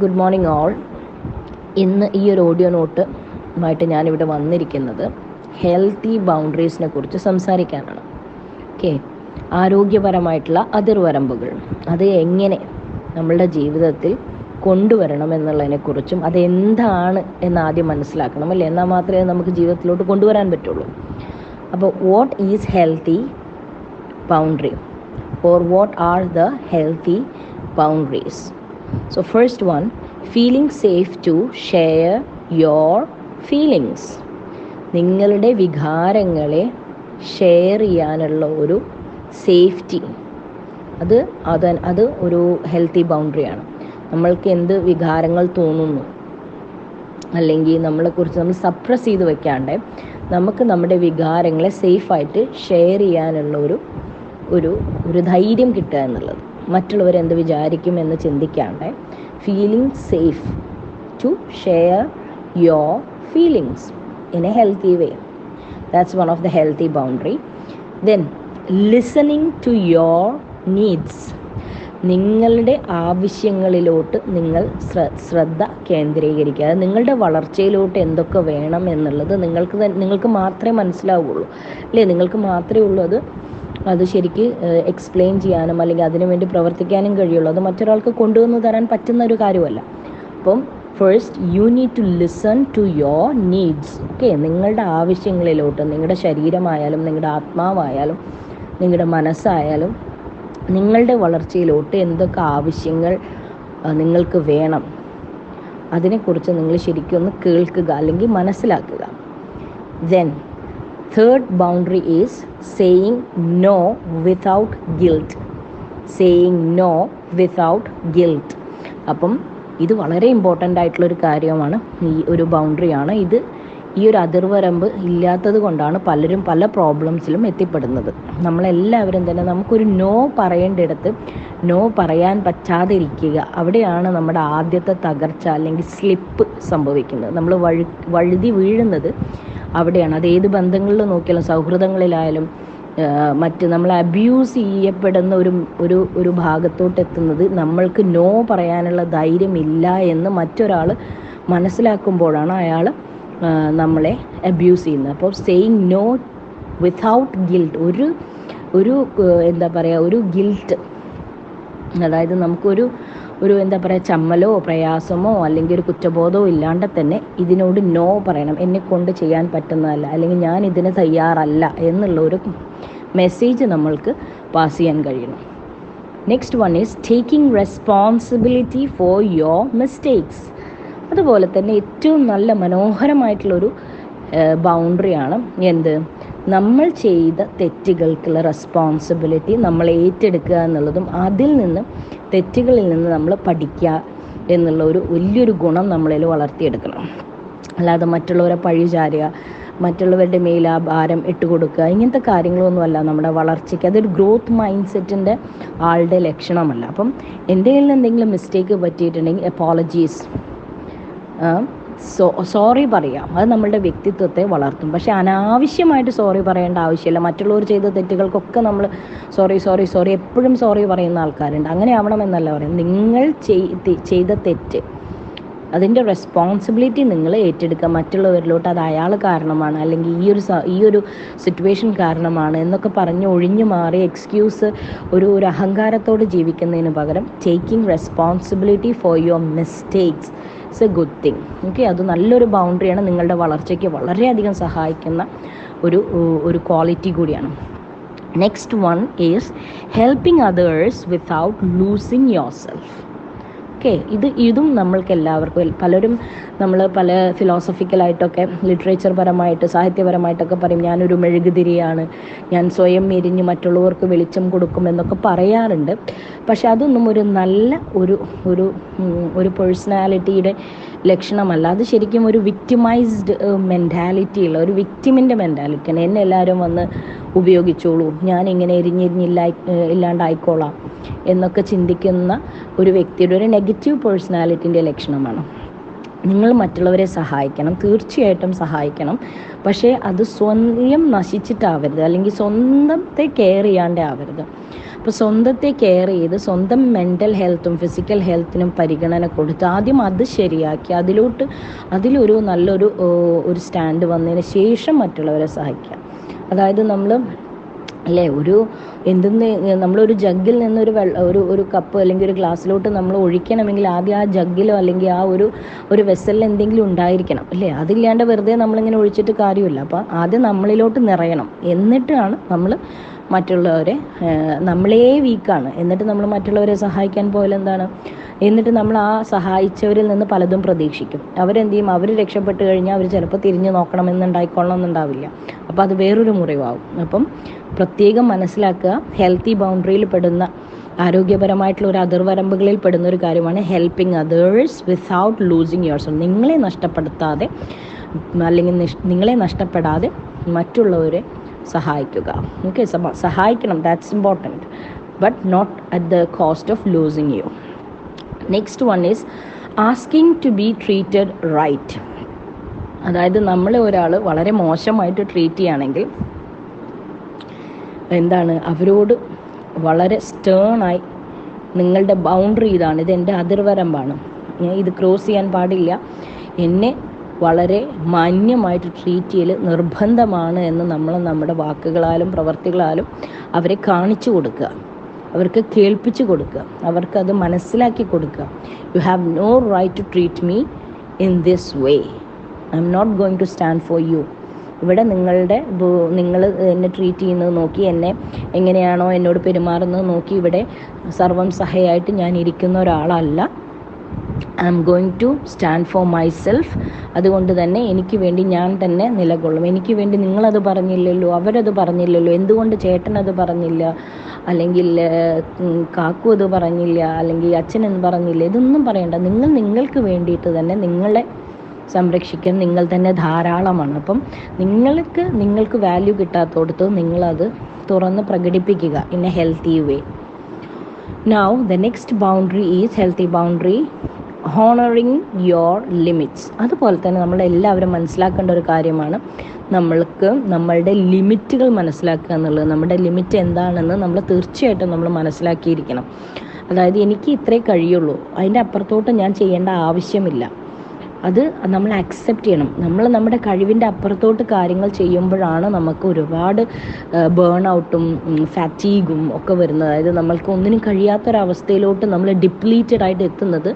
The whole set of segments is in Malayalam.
ഗുഡ് മോർണിംഗ് ഓൾ ഇന്ന് ഈ ഒരു ഓഡിയോ നോട്ടുമായിട്ട് ഞാനിവിടെ വന്നിരിക്കുന്നത് ഹെൽത്തി ബൗണ്ടറീസിനെ കുറിച്ച് സംസാരിക്കാനാണ്. ഓക്കെ ആരോഗ്യപരമായിട്ടുള്ള അതിർവരമ്പുകൾ. അത് എങ്ങനെ നമ്മളുടെ ജീവിതത്തിൽ കൊണ്ടുവരണം എന്നുള്ളതിനെക്കുറിച്ചും അതെന്താണ് എന്ന് ആദ്യം മനസ്സിലാക്കണം അല്ലേ? എന്നാൽ മാത്രമേ നമുക്ക് ജീവിതത്തിലോട്ട് കൊണ്ടുവരാൻ പറ്റുള്ളൂ. അപ്പോൾ what is healthy boundary or what are the healthy boundaries? So first one feeling safe to share your feelings. നിങ്ങളുടെ വികാരങ്ങളെ ഷെയർ ചെയ്യാനുള്ള ഒരു സേഫ്റ്റി അത് അത് അത് ഒരു ഹെൽത്തി ബൗണ്ടറിയാണ് നമ്മൾക്ക് എന്ത് വികാരങ്ങൾ തോന്നുന്നു? അല്ലെങ്കിൽ നമ്മളെക്കുറിച്ച് നമ്മൾ സപ്രസ് ചെയ്ത് വെക്കാണ്ട് നമുക്ക് നമ്മുടെ വികാരങ്ങളെ സേഫായിട്ട് ഷെയർ ചെയ്യാനുള്ള ഒരു ഒരു ഒരു ധൈര്യം കിട്ടുക എന്നുള്ളത്. മറ്റുള്ളവർ എന്ത് വിചാരിക്കും എന്ന് ചിന്തിക്കാണ്ട്. Feeling safe to share your feelings in a healthy way that's one of the healthy boundary then listening to your needs നിങ്ങളുടെ ആവശ്യങ്ങളിലോട്ട് നിങ്ങൾ ശ്രദ്ധ കേന്ദ്രീകരിക്കുക. അത് നിങ്ങളുടെ വളർച്ചയിലോട്ട് എന്തൊക്കെ വേണം എന്നുള്ളത് നിങ്ങൾക്ക് നിങ്ങൾക്ക് മാത്രമേ മനസ്സിലാവുള്ളൂ. അല്ലേ? നിങ്ങൾക്ക് മാത്രമേ ഉള്ളൂ അത് അത് ശരിക്ക് എക്സ്പ്ലെയിൻ ചെയ്യാനും അല്ലെങ്കിൽ അതിന് വേണ്ടി പ്രവർത്തിക്കാനും കഴിയുള്ളൂ. അത് മറ്റൊരാൾക്ക് കൊണ്ടുവന്ന് തരാൻ പറ്റുന്ന ഒരു കാര്യമല്ല. അപ്പം first you need to listen to your needs okay നിങ്ങളുടെ ആവശ്യങ്ങളിലോട്ട് നിങ്ങളുടെ ശരീരമായാലും നിങ്ങളുടെ ആത്മാവായാലും നിങ്ങളുടെ മനസ്സായാലും നിങ്ങളുടെ വളർച്ചയിലോട്ട് എന്തൊക്കെ ആവശ്യങ്ങൾ നിങ്ങൾക്ക് വേണം അതിനെക്കുറിച്ച് നിങ്ങൾ ശരിക്കും ഒന്ന് കേൾക്കുക അല്ലെങ്കിൽ മനസ്സിലാക്കുക. Then third boundary is saying no without guilt saying no without guilt അപ്പം ഇത് വളരെ ഇമ്പോർട്ടന്റ് ആയിട്ടുള്ളൊരു കാര്യമാണ്. ഈ ഒരു ബൗണ്ടറിയാണ് ഇത് ഈ ഒരു അതിർവരമ്പ് ഇല്ലാത്തത് കൊണ്ടാണ് പലരും പല പ്രോബ്ലംസിലും എത്തിപ്പെടുന്നത്. നമ്മളെല്ലാവരും തന്നെ നമുക്കൊരു നോ പറയേണ്ടിടത്ത് നോ പറയാൻ പറ്റാതെ ഇരിക്കുക. അവിടെയാണ് നമ്മുടെ ആദ്യത്തെ തകർച്ച അല്ലെങ്കിൽ സ്ലിപ്പ് സംഭവിക്കുന്നത്. നമ്മൾ വഴു വഴുതി വീഴുന്നത് അവിടെയാണ്. അത് ഏത് ബന്ധങ്ങളിൽ നോക്കിയാലും സൗഹൃദങ്ങളിലായാലും മറ്റ് നമ്മൾ അബ്യൂസ് ചെയ്യപ്പെടുന്ന ഒരു ഒരു ഒരു ഭാഗത്തോട്ട് എത്തുന്നത് നമ്മൾക്ക് നോ പറയാനുള്ള ധൈര്യമില്ല എന്ന് മറ്റൊരാൾ മനസ്സിലാക്കുമ്പോഴാണ് അയാൾ നമ്മളെ അബ്യൂസ് ചെയ്യുന്നത്. അപ്പോൾ സെയിങ് നോ വിത്തൗട്ട് ഗിൽട്ട് ഒരു ഒരു എന്താ പറയുക ഒരു ഗിൽട്ട് അതായത് നമുക്കൊരു ഒരു എന്താ പറയുക ചമ്മലോ പ്രയാസമോ അല്ലെങ്കിൽ ഒരു കുറ്റബോധമോ ഇല്ലാണ്ട് തന്നെ ഇതിനോട് നോ പറയണം. എന്നെ കൊണ്ട് ചെയ്യാൻ പറ്റുന്നതല്ല അല്ലെങ്കിൽ ഞാൻ ഇതിന് തയ്യാറല്ല എന്നുള്ള ഒരു മെസ്സേജ് നമ്മൾക്ക് പാസ് ചെയ്യാൻ കഴിയണം. Next one is taking responsibility for your mistakes അതുപോലെ തന്നെ ഏറ്റവും നല്ല മനോഹരമായിട്ടുള്ളൊരു ബൗണ്ടറിയാണ് എന്ത്? നമ്മൾ ചെയ്ത തെറ്റുകൾക്കുള്ള റെസ്പോൺസിബിലിറ്റി നമ്മൾ ഏറ്റെടുക്കുക എന്നുള്ളതും അതിൽ നിന്ന് തെറ്റുകളിൽ നിന്ന് നമ്മൾ പഠിക്കുക എന്നുള്ള ഒരു വലിയൊരു ഗുണം നമ്മളിൽ വളർത്തിയെടുക്കണം. അല്ലാതെ മറ്റുള്ളവരെ പഴിചാരുക മറ്റുള്ളവരുടെ മേൽ ആ ഭാരം ഇട്ടുകൊടുക്കുക ഇങ്ങനത്തെ കാര്യങ്ങളൊന്നുമല്ല നമ്മുടെ വളർച്ചയ്ക്ക്. അതൊരു ഗ്രോത്ത് മൈൻഡ് സെറ്റിന്റെ ആളുടെ ലക്ഷണമല്ല. അപ്പം എന്റെ കയ്യിൽ എന്തെങ്കിലും മിസ്റ്റേക്ക് പറ്റിയിട്ടുണ്ടെങ്കിൽ അപ്പോളജീസ് സോ സോറി പറയാം. അത് നമ്മളുടെ വ്യക്തിത്വത്തെ വളർത്തും. പക്ഷെ അനാവശ്യമായിട്ട് സോറി പറയേണ്ട ആവശ്യമില്ല. മറ്റുള്ളവർ ചെയ്ത തെറ്റുകൾക്കൊക്കെ നമ്മൾ സോറി സോറി സോറി എപ്പോഴും സോറി പറയുന്ന ആൾക്കാരുണ്ട്. അങ്ങനെ ആവണമെന്നല്ല പറയുന്നത്. നിങ്ങൾ ചെയ്ത തെറ്റ് അതിന്റെ റെസ്പോൺസിബിലിറ്റി നിങ്ങൾ ഏറ്റെടുക്കുക. മറ്റുള്ളവരിലോട്ട് അത് അയാൾ കാരണമാണ്. അല്ലെങ്കിൽ ഈ ഒരു ഈ ഒരു സിറ്റുവേഷൻ കാരണമാണ് എന്നൊക്കെ പറഞ്ഞ് ഒഴിഞ്ഞു മാറി എക്സ്ക്യൂസ് ഒരു ഒരു അഹങ്കാരത്തോട് ജീവിക്കുന്നതിന് പകരം taking responsibility for your mistakes it's a good thing okay അത് നല്ലൊരു ബൗണ്ടറിയാണ് നിങ്ങളുടെ വളർച്ചയ്ക്ക് വളരെയധികം സഹായിക്കുന്ന ഒരു ഒരു ക്വാളിറ്റി കൂടിയാണ്. Next one is helping others without losing yourself okay ഇത് ഇതും നമ്മൾക്ക് എല്ലാവർക്കും പലരും നമ്മൾ പല ഫിലോസഫിക്കലായിട്ടൊക്കെ ലിറ്ററേച്ചർ പരമായിട്ട് സാഹിത്യപരമായിട്ടൊക്കെ പറയും ഞാനൊരു മെഴുകുതിരിയാണ്. ഞാൻ സ്വയം എരിഞ്ഞ് മറ്റുള്ളവർക്ക് വെളിച്ചം കൊടുക്കുമെന്നൊക്കെ പറയാറുണ്ട്. പക്ഷെ അതൊന്നും ഒരു നല്ല ഒരു ഒരു ഒരു പേഴ്സണാലിറ്റിയുടെ ലക്ഷണമല്ല. അത് ശരിക്കും ഒരു വിക്ടിമൈസ്ഡ് മെന്റാലിറ്റിയുള്ള ഒരു വിക്ടിമിന്റെ മെന്റാലിറ്റിയാണ് എന്നെ എല്ലാവരും വന്ന് ഉപയോഗിച്ചോളൂ. ഞാൻ ഇങ്ങനെ എരിഞ്ഞെരിഞ്ഞില്ല ഇല്ലാണ്ടായിക്കോളാം എന്നൊക്കെ ചിന്തിക്കുന്ന ഒരു വ്യക്തിയുടെ ഒരു നെഗറ്റീവ് പേഴ്സണാലിറ്റിന്റെ ലക്ഷണമാണ്. നിങ്ങൾ മറ്റുള്ളവരെ സഹായിക്കണം തീർച്ചയായിട്ടും സഹായിക്കണം. പക്ഷേ അത് സ്വയം നശിച്ചിട്ടാവരുത് അല്ലെങ്കിൽ സ്വന്തത്തെ കെയർ ചെയ്യാണ്ടേ ആവരുത് അപ്പോൾ സ്വന്തത്തെ കെയർ ചെയ്ത് സ്വന്തം മെന്റൽ ഹെൽത്തും ഫിസിക്കൽ ഹെൽത്തിനും പരിഗണന കൊടുത്ത് ആദ്യം അത് ശരിയാക്കി അതിലോട്ട് അതിലൊരു നല്ലൊരു ഒരു സ്റ്റാൻഡ് വന്നതിന് ശേഷം മറ്റുള്ളവരെ സഹായിക്കുക. അതായത് നമ്മൾ അല്ലേ? ഒരു എന്തെന്ന് നമ്മളൊരു ജഗ്ഗിൽ നിന്നൊരു വെള്ള ഒരു ഒരു കപ്പ് അല്ലെങ്കിൽ ഒരു ഗ്ലാസ്സിലോട്ട് നമ്മൾ ഒഴിക്കണമെങ്കിൽ ആദ്യം ആ ജഗ്ഗിലോ അല്ലെങ്കിൽ ആ ഒരു ഒരു വെസലിൽ എന്തെങ്കിലും ഉണ്ടായിരിക്കണം അല്ലേ? അതില്ലാണ്ട് വെറുതെ നമ്മളിങ്ങനെ ഒഴിച്ചിട്ട് കാര്യമില്ല. അപ്പോൾ ആദ്യം നമ്മളിലോട്ട് നിറയണം. എന്നിട്ടാണ് നമ്മൾ മറ്റുള്ളവരെ നമ്മളേ വീക്കാണ്. എന്നിട്ട് നമ്മൾ മറ്റുള്ളവരെ സഹായിക്കാൻ പോയാൽ എന്താണ്? എന്നിട്ട് നമ്മൾ ആ സഹായിച്ചവരിൽ നിന്ന് പലതും പ്രതീക്ഷിക്കും. അവരെന്ത് ചെയ്യും അവർ രക്ഷപ്പെട്ടു കഴിഞ്ഞാൽ അവർ ചിലപ്പോൾ തിരിഞ്ഞു നോക്കണമെന്നുണ്ടായിക്കൊള്ളണം എന്നുണ്ടാവില്ല അപ്പോൾ അത് വേറൊരു മുറിവാകും അപ്പം പ്രത്യേകം മനസ്സിലാക്കുക ഹെൽത്തി ബൗണ്ടറിയിൽ പെടുന്ന ആരോഗ്യപരമായിട്ടുള്ള ഒരു അതിർവരമ്പുകളിൽ പെടുന്ന ഒരു കാര്യമാണ് helping others without losing yourself നിങ്ങളെ നഷ്ടപ്പെടുത്താതെ അല്ലെങ്കിൽ നിങ്ങളെ നഷ്ടപ്പെടാതെ മറ്റുള്ളവരെ സഹായിക്കുക. ഓക്കെ സഹായിക്കണം that's important but not at the cost of losing you next one is asking to be treated right അതായത് നമ്മളെ ഒരാൾ വളരെ മോശമായിട്ട് ട്രീറ്റ് ചെയ്യുകയാണെങ്കിൽ എന്താണ്? അവരോട് വളരെ സ്റ്റേണായി നിങ്ങളുടെ ബൗണ്ടറി ഇതാണ്. ഇത് എന്റെ അതിർവരമ്പാണ്. ഞാൻ ഇത് ക്രോസ് ചെയ്യാൻ പാടില്ല. എന്നെ വളരെ മാന്യമായിട്ട് ട്രീറ്റ് ചെയ്യൽ നിർബന്ധമാണ് എന്ന് നമ്മൾ നമ്മുടെ വാക്കുകളാലും പ്രവർത്തികളാലും അവരെ കാണിച്ചു കൊടുക്കുക. അവർക്ക് കേൾപ്പിച്ചു കൊടുക്കുക. അവർക്ക് അത് മനസ്സിലാക്കി കൊടുക്കുക. You have no right to treat me in this way I'm not going to stand for you ഇവിടെ നിങ്ങളുടെ നിങ്ങൾ എന്നെ ട്രീറ്റ് ചെയ്യുന്നത് നോക്കി എന്നെ എങ്ങനെയാണോ എന്നോട് പെരുമാറുന്നത് നോക്കി ഇവിടെ സർവം സഹയായിട്ട് ഞാൻ ഇരിക്കുന്ന ഒരാളല്ല. I'm going to stand for myself അതുകൊണ്ട് തന്നെ എനിക്ക് വേണ്ടി ഞാൻ തന്നെ നിലകൊള്ളും. എനിക്ക് വേണ്ടി നിങ്ങളത് പറഞ്ഞില്ലല്ലോ അവരത് പറഞ്ഞില്ലല്ലോ എന്തുകൊണ്ട് ചേട്ടനത് പറഞ്ഞില്ല? അല്ലെങ്കിൽ കാക്കു അത് പറഞ്ഞില്ല അല്ലെങ്കിൽ അച്ഛൻ എന്ന് പറഞ്ഞില്ല ഇതൊന്നും പറയണ്ട. നിങ്ങൾ നിങ്ങൾക്ക് വേണ്ടിയിട്ട് തന്നെ നിങ്ങളെ സംരക്ഷിക്കാൻ നിങ്ങൾ തന്നെ ധാരാളമാണ്. അപ്പം നിങ്ങൾക്ക് നിങ്ങൾക്ക് വാല്യൂ കിട്ടാത്തോടത്ത് നിങ്ങളത് തുറന്ന് പ്രകടിപ്പിക്കുക in a healthy way now the next boundary is healthy boundary honouring your limits അതുപോലെ തന്നെ നമ്മൾ എല്ലാവരും മനസ്സിലാക്കേണ്ട ഒരു കാര്യമാണ്. നമ്മൾക്ക് നമ്മളുടെ ലിമിറ്റുകൾ മനസ്സിലാക്കുക എന്നുള്ളത്. നമ്മുടെ ലിമിറ്റ് എന്താണെന്ന് നമ്മൾ തീർച്ചയായിട്ടും നമ്മൾ മനസ്സിലാക്കിയിരിക്കണം. അതായത് എനിക്ക് ഇത്രേ കഴിയുള്ളൂ. അതിന്റെ അപ്പുറത്തോട്ട് ഞാൻ ചെയ്യേണ്ട ആവശ്യമില്ല. അത് നമ്മൾ അക്സെപ്റ്റ് ചെയ്യണം. നമ്മൾ നമ്മുടെ കഴിവിന്റെ അപ്പുറത്തോട്ട് കാര്യങ്ങൾ ചെയ്യുമ്പോഴാണ് നമുക്ക് ഒരുപാട് ബേൺ ഔട്ടും ഫാറ്റീഗും ഒക്കെ വരുന്നത്. അതായത് നമ്മൾക്ക് ഒന്നിനും കഴിയാത്തൊരവസ്ഥയിലോട്ട് നമ്മൾ ഡിപ്ലീറ്റഡ് ആയിട്ട് എത്തുന്നത്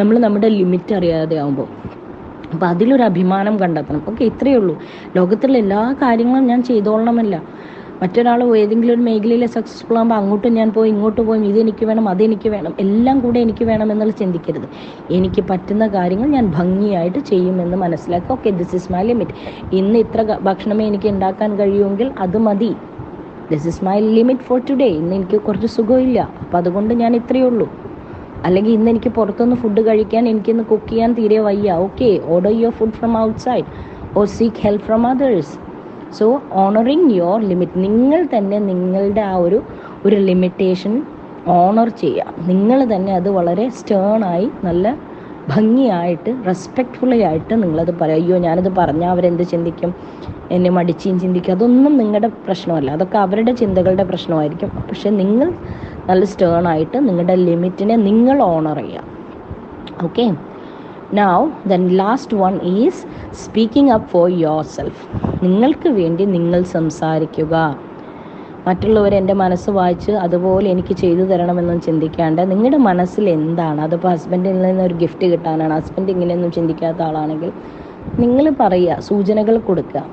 നമ്മൾ നമ്മുടെ ലിമിറ്റ് അറിയാതെ ആകുമ്പോൾ അപ്പോൾ അതിലൊരു അഭിമാനം കണ്ടെത്തണം. ഓക്കെ ഇത്രയേ ഉള്ളൂ. ലോകത്തിലുള്ള എല്ലാ കാര്യങ്ങളും ഞാൻ ചെയ്തോളണമല്ല. മറ്റൊരാൾ ഏതെങ്കിലും ഒരു മേഖലയിൽ സക്സസ്ഫുൾ ആകുമ്പോൾ അങ്ങോട്ടും ഞാൻ പോയി ഇങ്ങോട്ട് പോയി ഇതെനിക്ക് വേണം അതെനിക്ക് വേണം എല്ലാം കൂടെ എനിക്ക് വേണം എന്നുള്ള ചിന്തിക്കരുത്. എനിക്ക് പറ്റുന്ന കാര്യങ്ങൾ ഞാൻ ഭംഗിയായിട്ട് ചെയ്യുമെന്ന് മനസ്സിലാക്കുക. Okay this is my limit ഇന്ന് ഇത്ര ഭക്ഷണമേ എനിക്ക് ഉണ്ടാക്കാൻ കഴിയുമെങ്കിൽ അത് മതി. This is my limit for today ഇന്ന് എനിക്ക് കുറച്ച് സുഖമില്ല. അപ്പം അതുകൊണ്ട് ഞാൻ ഇത്രയേ ഉള്ളൂ. അല്ലെങ്കിൽ ഇന്ന് എനിക്ക് പുറത്തുനിന്ന് ഫുഡ് കഴിക്കാൻ എനിക്കിന്ന് കുക്ക് ചെയ്യാൻ തീരെ വയ്യ. Okay order your food from outside or seek help from others so honouring your limit നിങ്ങൾ തന്നെ നിങ്ങളുടെ ആ ഒരു ഒരു ലിമിറ്റേഷൻ ഓണർ ചെയ്യുക. നിങ്ങൾ തന്നെ അത് വളരെ സ്റ്റേണായി നല്ല ഭംഗിയായിട്ട് റെസ്പെക്റ്റ്ഫുള്ളി ആയിട്ട് നിങ്ങളത് പറയുക. അയ്യോ ഞാനത് പറഞ്ഞാൽ അവരെന്ത് ചിന്തിക്കും? എന്നെ മടിച്ചും ചിന്തിക്കും. അതൊന്നും നിങ്ങളുടെ പ്രശ്നമല്ല. അതൊക്കെ അവരുടെ ചിന്തകളുടെ പ്രശ്നമായിരിക്കും. പക്ഷെ നിങ്ങൾ നല്ല സ്റ്റേൺ ആയിട്ട് നിങ്ങളുടെ ലിമിറ്റിനെ നിങ്ങൾ ഓണർ ചെയ്യുക. Okay now then last one is speaking up for yourself നിങ്ങൾക്ക് വേണ്ടി നിങ്ങൾ സംസാരിക്കുക. മറ്റുള്ളവർ എന്റെ മനസ്സ് വായിച്ച് അതുപോലെ എനിക്ക് ചെയ്തു തരണമെന്നും ചിന്തിക്കാണ്ട് നിങ്ങളുടെ മനസ്സിൽ എന്താണ്? അതിപ്പോൾ ഹസ്ബൻഡിൽ നിന്ന് ഒരു ഗിഫ്റ്റ് കിട്ടാനാണ്. ഹസ്ബൻഡ് ഇങ്ങനെയൊന്നും ചിന്തിക്കാത്ത ആളാണെങ്കിൽ നിങ്ങൾ പറയുക സൂചനകൾ കൊടുക്കുക.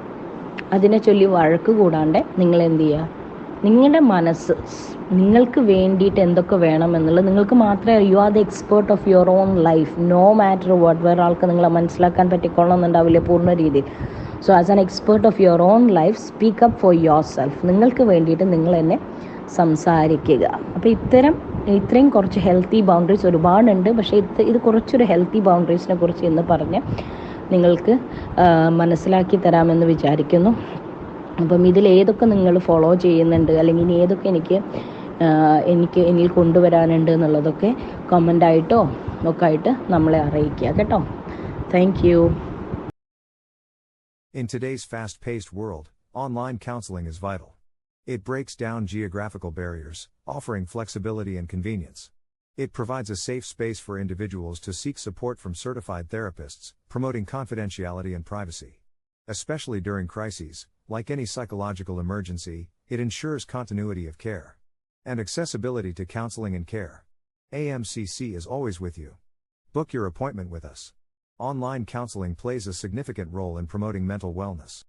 അതിനെ ചൊല്ലി വഴക്ക് കൂടാണ്ട് നിങ്ങൾ എന്ത് ചെയ്യുക? നിങ്ങളുടെ മനസ്സ് നിങ്ങൾക്ക് വേണ്ടിയിട്ട് എന്തൊക്കെ വേണം എന്നുള്ളത് നിങ്ങൾക്ക് മാത്രമേ you are the expert of your own life no matter what വേറെ ആൾക്ക് നിങ്ങളെ മനസ്സിലാക്കാൻ പറ്റിക്കൊള്ളണമെന്നുണ്ടാവില്ല പൂർണ രീതിയിൽ. So as an expert of your own life speak up for yourself നിങ്ങൾക്ക് വേണ്ടിയിട്ട് നിങ്ങൾ എന്നെ സംസാരിക്കുക. അപ്പോൾ ഇത്തരം ഇത്രയും കുറച്ച് ഹെൽത്തി ബൗണ്ടറീസ് ഒരുപാടുണ്ട്. പക്ഷേ ഇത് ഇത് കുറച്ചൊരു ഹെൽത്തി ബൗണ്ടറീസിനെ കുറിച്ച് ഇന്ന് പറഞ്ഞ് നിങ്ങൾക്ക് മനസ്സിലാക്കി തരാമെന്ന് വിചാരിക്കുന്നു. അപ്പം ഇതിൽ ഏതൊക്കെ നിങ്ങൾ ഫോളോ ചെയ്യുന്നുണ്ട് അല്ലെങ്കിൽ ഇനി ഏതൊക്കെ എനിക്ക് ആ, എനിക്ക് എന്നിൽ കൊണ്ടുവരാനുണ്ട് എന്നുള്ളതൊക്കെ കമൻ്റായിട്ടോ ഒക്കെ ആയിട്ട് നമ്മളെ അറിയിക്കുക കേട്ടോ thank you In today's fast paced world, online counseling is vital. It breaks down geographical barriers, offering flexibility and convenience. It provides a safe space for individuals to seek support from certified therapists, promoting confidentiality and privacy. Especially during crises, like any psychological emergency, it ensures continuity of care and accessibility to counseling and care. AMCC is always with you. Book your appointment with us. Online counseling plays a significant role in promoting mental wellness.